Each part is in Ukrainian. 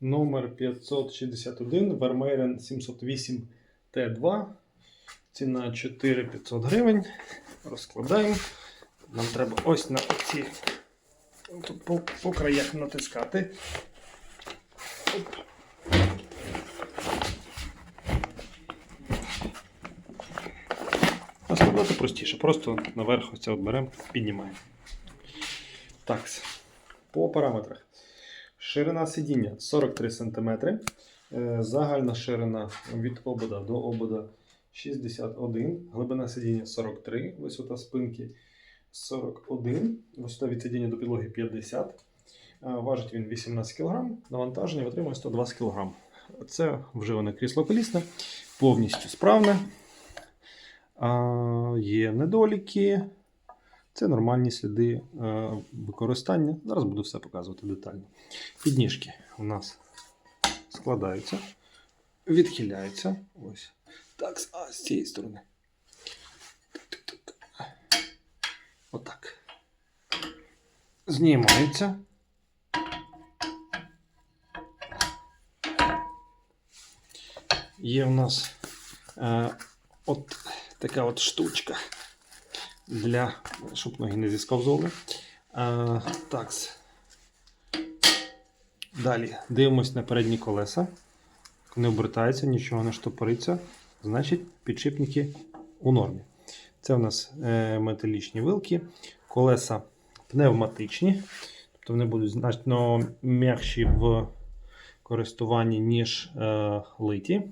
номер 561 Vermeeren 708 T2. Ціна 4500 гривень. Розкладаємо. Нам треба ось на ці по, по краях натискати. Оп. Складати простіше. Просто наверх ось це от беремо, піднімаємо. Так, по параметрах. Ширина сидіння 43 см. Е, Загальна ширина від обода до обода 61, глибина сидіння 43, висота спинки 41, висота від сидіння до підлоги 50. Е, Важить він 18 кг, навантаження витримує 120 кг. Це вживане крісло колісне, повністю справне. Є недоліки. Це нормальні сліди е, використання. Зараз буду все показувати детально. Підніжки у нас складаються, відхиляються. Ось. Так, а з цієї сторони. Отак. Знімаються. Є в нас е, от така от штучка для, щоб ноги не зісковзували. Так. Далі дивимось на передні колеса. Не обертається, нічого не штопориться. Значить, підшипники у нормі. Це у нас е, металічні вилки, колеса пневматичні, тобто вони будуть значно м'якші в користуванні, ніж е, литі.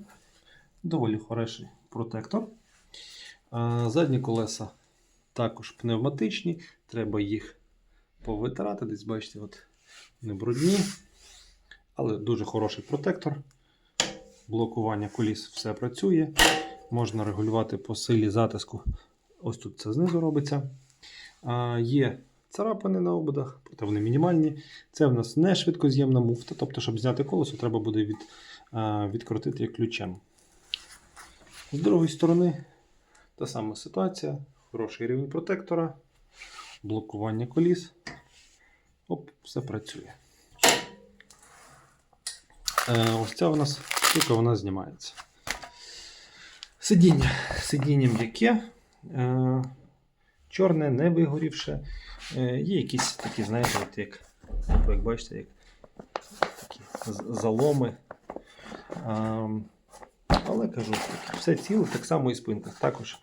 Доволі хороший протектор. Задні колеса також пневматичні, треба їх повитирати. Десь бачите, от вони брудні. Але дуже хороший протектор. Блокування коліс все працює. Можна регулювати по силі затиску. Ось тут це знизу робиться. А, Є царапини на ободах, проте вони мінімальні. Це в нас не швидкоз'ємна муфта, тобто, щоб зняти колесо, треба буде від, а, відкрутити ключем. З другої сторони, та сама ситуація. Хороший рівень протектора, блокування коліс. Оп, все працює. Е, ось ця у нас штука вона знімається. Сидіння. Сидіння м'яке, е, чорне, не вигорівше. Е, є якісь такі, знаєте, от як, як бачите, як такі заломи. А, але кажу, все ціле, так само і спинка. Також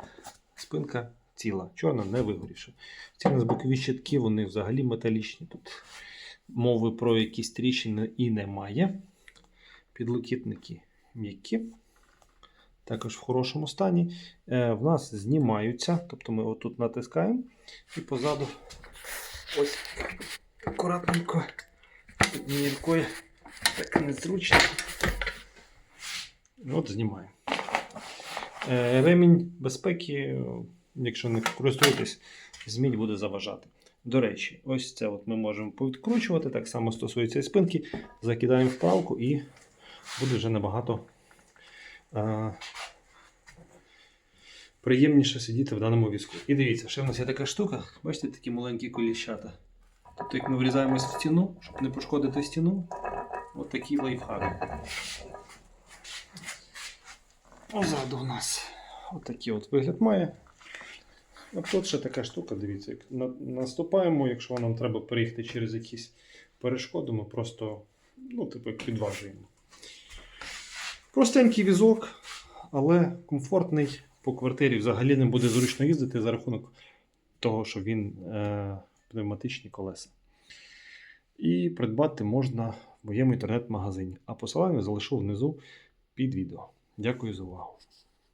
спинка ціла, чорна, не вигорівша. Ці у нас бокові щитки, вони взагалі металічні. Тут мови про якісь тріщини і немає. Підлокітники м'які. Також в хорошому стані. Е, в нас знімаються, тобто ми отут натискаємо і позаду ось акуратненько однією рукою так незручно. От знімаємо. Е, Ремінь безпеки, якщо не користуєтесь, змінь буде заважати. До речі, ось це от ми можемо повідкручувати, так само стосується і спинки. Закидаємо вправку і буде вже набагато е, приємніше сидіти в даному візку. І дивіться, ще в нас є така штука, бачите, такі маленькі коліщата. Тобто, як ми врізаємось в стіну, щоб не пошкодити стіну, от такий лайфхак. Позаду у нас отакий от вигляд має. А тут ще така штука, дивіться, як на- наступаємо, якщо нам треба переїхати через якісь перешкоди, ми просто ну, типу, як підважуємо. Простенький візок, але комфортний. По квартирі взагалі не буде зручно їздити за рахунок того, що він е, пневматичні колеса. І придбати можна в моєму інтернет-магазині. А посилання залишу внизу під відео. Дякую за увагу.